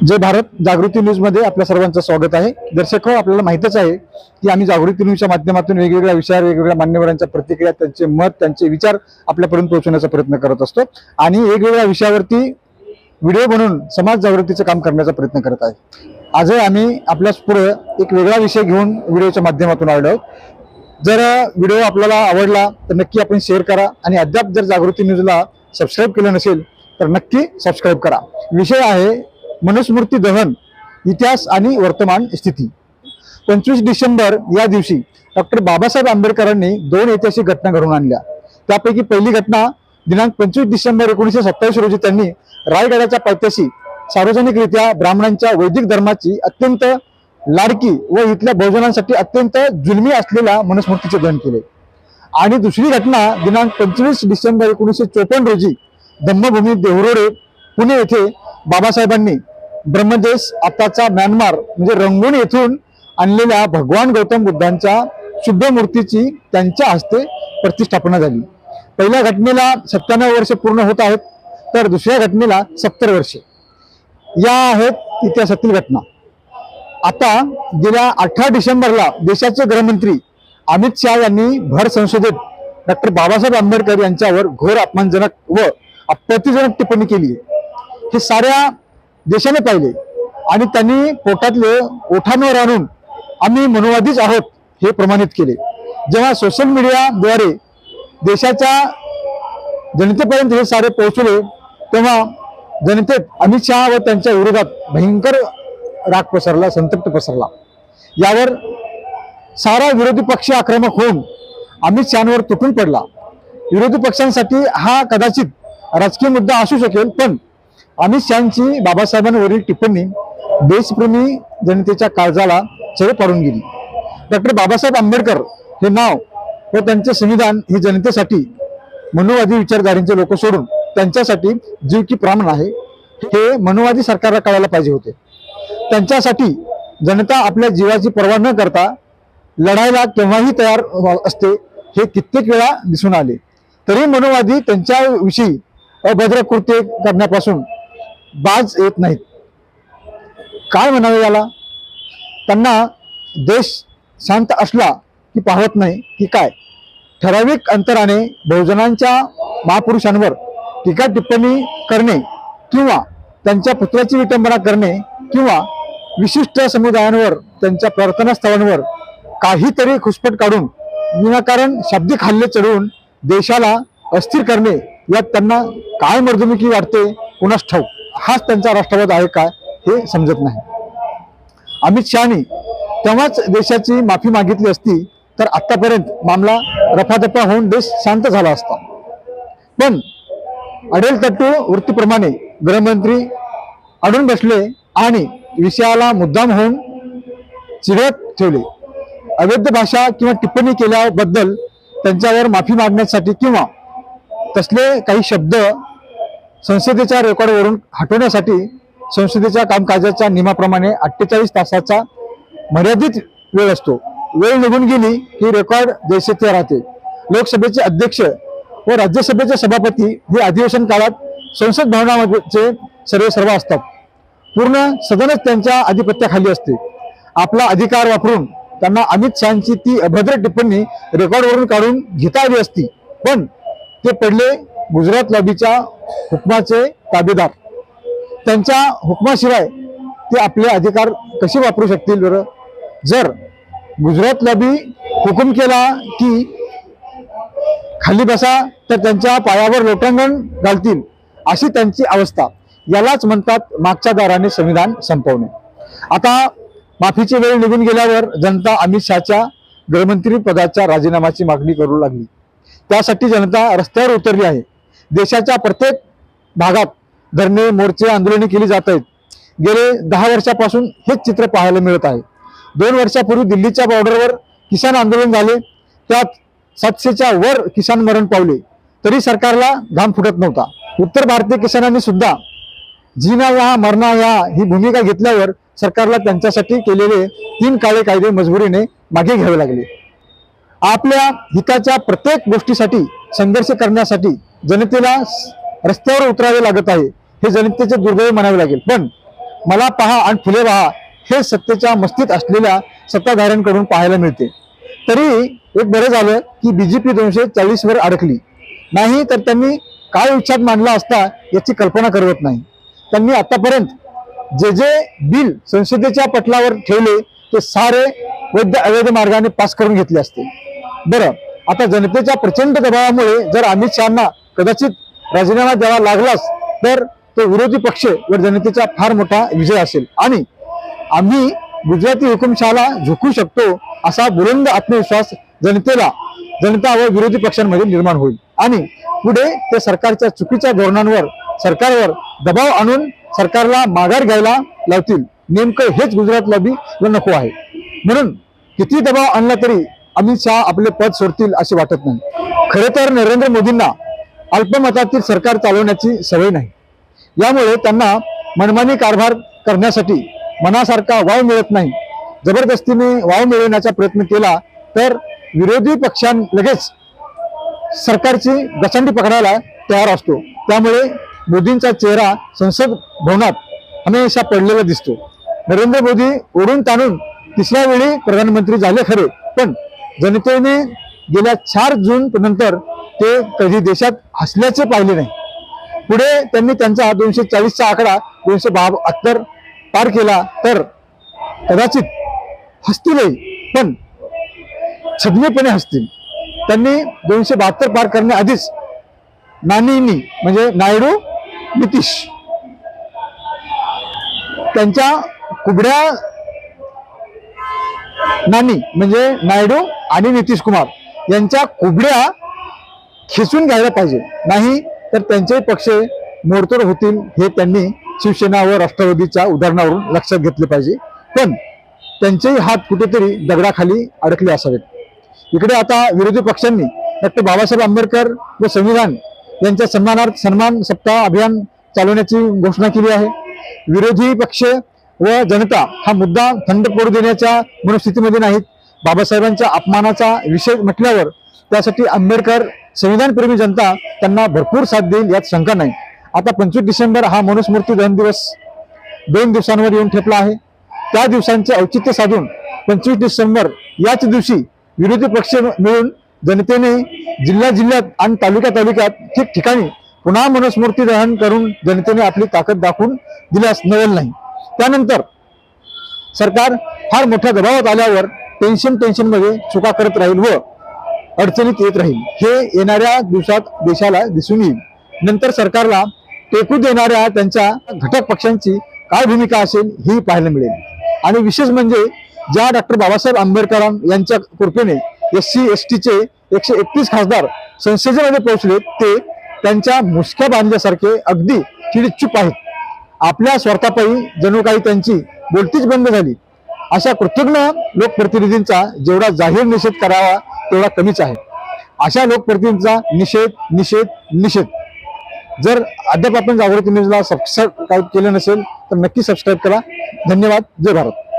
जय भारत जागृती न्यूजमध्ये आपल्या सर्वांचं स्वागत आहे. दर्शक हो आपल्याला माहितच आहे की आम्ही जागृती न्यूजच्या माध्यमातून वेगवेगळ्या विषयावर वेगवेगळ्या मान्यवरांच्या प्रतिक्रिया त्यांचे मत त्यांचे विचार आपल्यापर्यंत पोहोचवण्याचा प्रयत्न करत असतो आणि वेगवेगळ्या विषयावरती व्हिडिओ बनवून समाज जागृतीचं काम करण्याचा प्रयत्न करत आहे. आजही आम्ही आपल्या पुढे एक वेगळा विषय घेऊन व्हिडिओच्या माध्यमातून आलो आहोत. जर व्हिडिओ आपल्याला आवडला तर नक्की आपण शेअर करा आणि अद्याप जर जागृती न्यूजला सबस्क्राईब केलं नसेल तर नक्की सबस्क्राईब करा. विषय आहे मनुस्मृती दहन इतिहास आणि वर्तमान स्थिती. पंचवीस डिसेंबर या दिवशी डॉक्टर बाबासाहेब आंबेडकरांनी दोन ऐतिहासिक घटना घडवून आणल्या. त्यापैकी पहिली घटना दिनांक पंचवीस डिसेंबर एकोणीसशे सत्तावीस रोजी त्यांनी रायगडाच्या पायथ्याशी सार्वजनिकरित्या ब्राह्मणांच्या वैदिक धर्माची अत्यंत लाडकी व इथल्या बहुजनांसाठी अत्यंत जुलमी असलेल्या मनुस्मृतीचे दहन केले. आणि दुसरी घटना दिनांक पंचवीस डिसेंबर एकोणीसशे चोपन्न रोजी धम्मभूमी देहरोडे पुणे येथे बाबासाहेबांनी ब्रह्मदेश आताचा म्यानमार म्हणजे रंगून येथून आणलेल्या भगवान गौतम बुद्धांच्या शुद्ध मूर्तीची त्यांच्या हस्ते प्रतिष्ठापना झाली. पहिल्या घटनेला सत्त्याण्णव वर्षे पूर्ण होत आहेत तर दुसऱ्या घटनेला सत्तर वर्षे. या आहेत इतिहासातील घटना. आता गेल्या अठरा डिसेंबरला देशाचे गृहमंत्री अमित शहा यांनी भर संसदेत डॉक्टर बाबासाहेब आंबेडकर यांच्यावर घोर अपमानजनक व आपत्तीजनक टिप्पणी केली आहे. हे साऱ्या देशाने पाहिले. आणि त्यांनी पोटातले ओठांवर आणून आम्ही मनोवादीच आहोत हे प्रमाणित केले. जेव्हा सोशल मीडियाद्वारे देशाच्या जनतेपर्यंत हे सारे पोहोचले तेव्हा जनतेत अमित शहा व त्यांच्या विरोधात भयंकर राग पसरला संतप्त पसरला. यावर सारा विरोधी पक्ष आक्रमक होऊन अमित शहावर तुटून पडला. विरोधी पक्षांसाठी हा कदाचित राजकीय मुद्दा असू शकेल पण अमित शहाची बाबासाहेबांवरील टिप्पणी देशप्रेमी जनतेच्या काळजाला चढ पाडून गेली. डॉक्टर बाबासाहेब आंबेडकर हे नाव व त्यांचे संविधान हे जनतेसाठी मनोवादी विचारधारींचे लोक सोडून त्यांच्यासाठी जीव की प्राण आहे हे मनोवादी सरकारला कळायला पाहिजे होते. त्यांच्यासाठी जनता आपल्या जीवाची पर्वा न करता लढायला केव्हाही तयार असते हे कित्येक वेळा दिसून आले. तरी मनोवादी त्यांच्याविषयी अभद्र कृत्य करण्यापासून बाज येत नाहीत. काय म्हणावे याला? त्यांना देश शांत असला की पाहत नाही की काय? ठराविक अंतराने बहुजनांच्या महापुरुषांवर टीका टिप्पणी करणे किंवा त्यांच्या पुत्राची विटंबना करणे किंवा विशिष्ट समुदायांवर त्यांच्या प्रार्थनास्थळांवर काहीतरी खुसपट काढून विनाकारण शाब्दिक हल्ले चढवून देशाला अस्थिर करणे यात त्यांना काय मर्दुमिकी वाटते? कुणास ठाऊक? हाच त्यांचा राष्ट्रवाद आहे का हे समजत नाही. अमित शहानी तेव्हाच देशाची माफी मागितली असती तर आतापर्यंत मामला रफादफा होऊन देश शांत झाला असता. पण अडेल तट्टू वृत्तीप्रमाणे गृहमंत्री अडून बसले आणि विषयाला मुद्दाम होऊन चिरत ठेवले. अवैध भाषा किंवा टिप्पणी केल्याबद्दल त्यांच्यावर माफी मागण्यासाठी किंवा तसले काही शब्द संसदेच्या रेकॉर्डवरून हटवण्यासाठी संसदेच्या कामकाजाच्या नियमाप्रमाणे अठ्ठेचाळीस तासाचा मर्यादित वेळ असतो. वेळ निघून गेली की रेकॉर्ड जैसे ते राहते. लोकसभेचे अध्यक्ष व राज्यसभेचे सभापती हे अधिवेशन काळात संसद भवनाचे सर्व सर्व असतात. पूर्ण सदनच त्यांच्या अधिपत्याखाली असते. आपला अधिकार वापरून त्यांना अमित शहाची ती अभद्र टिप्पणी रेकॉर्डवरून काढून घेता आली असती. पण ते पडले गुजरात लॉबीच्या हुकमाचे ताबेदार. त्यांच्या हुकमाशिवाय ते आपले अधिकार कसे वापरू शकतील बरं? जर गुजरात लॉबी हुकूम केला की खाली बसा तर त्यांच्या पायावर लोटांगण घालतील अशी त्यांची अवस्था. यालाच म्हणतात मागच्या दाराने संविधान संपवणे. आता माफीची वेळ निघून गेल्यावर जनता अमित शहाच्या गृहमंत्री पदाच्या राजीनाम्याची मागणी करू लागली. त्यासाठी जनता रस्त्यावर उतरली आहे. देशाच्या प्रत्येक भागात धरणे मोर्चे आंदोलने केली जात आहेत. गेले दहा वर्षापासून हेच चित्र पाहायला मिळत आहे. दोन वर्षापूर्वी दिल्लीच्या बॉर्डरवर किसान आंदोलन झाले. त्यात सातशेच्या वर किसान मरण पावले. तरी सरकारला घाम फुटत नव्हता. उत्तर भारतीय किसानांनी सुद्धा जीना या मरणा या ही भूमिका घेतल्यावर सरकारला त्यांच्यासाठी केलेले तीन काळे कायदे मजबुरीने मागे घ्यावे लागले. आपल्या हिताच्या प्रत्येक गोष्टीसाठी संघर्ष करण्यासाठी जनतेला रस्त्यावर उतरावे लागत आहे हे जनतेचे दुर्दैव म्हणावे लागेल. पण मला पहा आणि फुले पहा हे सत्तेच्या मस्तीत असलेल्या सत्ताधाऱ्यांकडून पाहायला मिळते. तरी एक बरं झालं की बीजेपी दोनशे चाळीसवर अडकली. नाही तर त्यांनी काय उच्छाद मांडला असता याची कल्पना करवत नाही. त्यांनी आतापर्यंत जे जे बिल संसदेच्या पटलावर ठेवले ते सारे वैध अवैध मार्गाने पास करून घेतले असते. बरं आता जनतेच्या प्रचंड दबावामुळे जर अमित शहाना कदाचित राजीनामा द्यावा लागलाच तर तो विरोधी पक्ष व जनतेचा फार मोठा विजय असेल. आणि आम्ही गुजराती हुकुमशहाला झुकू शकतो असा बुलंद आत्मविश्वास जनतेला जनता व विरोधी पक्षांमध्ये निर्माण होईल. आणि पुढे ते सरकारच्या चुकीच्या धोरणांवर सरकारवर दबाव आणून सरकारला माघार घ्यायला लावतील. नेमकं हेच गुजरात व नको आहे. म्हणून किती दबाव आणला तरी अमित शहा आपले पद सोडतील असे वाटत नाही. खरे तर नरेंद्र मोदींना अल्पमतातील सरकार चालवण्याची सवय नाही. यामुळे त्यांना मनमानी कारभार करण्यासाठी मनासारखा वाव मिळत नाही. जबरदस्तीने वाव मिळवण्याचा प्रयत्न केला तर विरोधी पक्षां लगेच सरकारची गचंडी पकडायला तयार असतो. त्यामुळे मोदींचा चेहरा संसद भवनात हमेशा पडलेला दिसतो. नरेंद्र मोदी ओढून ताणून तिसऱ्या वेळी प्रधानमंत्री झाले खरे पण जनतेने गेल्या चार जून नंतर ते कधी देशात हसल्याचे पाहिले नाही. पुढे त्यांनी त्यांचा दोनशे चाळीसचा आकडा दोनशे बहात्तर पार केला तर कदाचित हसतीलही पण छदमीपणे हसतील. त्यांनी दोनशे बहात्तर पार करण्याआधीच नानींनी म्हणजे नायडू नितीश त्यांच्या कुबड्या नानी म्हणजे नायडू आणि नितीश कुमार यांच्या कुबड्या खेचून घ्यायला पाहिजे. नाही तर त्यांचे पक्ष मोडतोड होतील हे त्यांनी शिवसेना व राष्ट्रवादीच्या उदाहरणावरून लक्षात घेतले पाहिजे. पण त्यांचेही हात कुठेतरी दगडाखाली अडकले असावेत. इकडे आता विरोधी पक्षांनी डॉक्टर बाबासाहेब आंबेडकर व संविधान यांच्या सन्मानार्थ सन्मान सप्ताह अभियान चालवण्याची घोषणा केली आहे. विरोधी पक्ष व जनता हा मुद्दा थंड पडू देण्याच्या मनस्थितीमध्ये नाहीत. बाबासाहेबांच्या अपमानाचा विषय म्हटल्यावर त्यासाठी आंबेडकर संविधानप्रेमी जनता त्यांना भरपूर साथ देईल यात शंका नाही. आता पंचवीस डिसेंबर हा मनुस्मृती दहन दिवस दोन दिवसांवर येऊन ठेपला आहे. त्या दिवसांचे औचित्य साधून पंचवीस डिसेंबर याच दिवशी विरोधी पक्ष मिळून जनतेने जिल्ह्या जिल्ह्यात आणि तालुक्या तालुक्यात ठिकठिकाणी पुन्हा मनुस्मृती दहन करून जनतेने आपली ताकद दाखवून दिल्यास नवल नाही. त्यानंतर सरकार फार मोठ्या दबावात आल्यावर टेन्शन टेन्शनमध्ये चुका करत राहील व अडचणीत येत राहील. हे येणाऱ्या दिवसात देशाला दिसून येईल. नंतर सरकारला टेकू देणाऱ्या त्यांच्या घटक पक्षांची काय भूमिका असेल ही पाहायला मिळेल. आणि विशेष म्हणजे ज्या डॉक्टर बाबासाहेब आंबेडकर यांच्या कृपेने एस सी एस टीचे एकशे एकतीस खासदार संसदेमध्ये पोहोचले ते त्यांच्या मुसक्या बांधल्यासारखे अगदी चिडीचूप आहेत. आपल्या स्वार्थापायी जणू काही त्यांची बोलतीच बंद झाली. अशा कृतज्ञ लोकप्रतिनिधींचा जेवढा जाहीर निषेध करावा तेवढा कमीच आहे. अशा लोकप्रतिनिधींचा निषेध निषेध निषेध. जर अद्याप आपण जागृती न्यूजला सबस्क्राईब केलं नसेल तर नक्की सबस्क्राईब करा. धन्यवाद. जय भारत.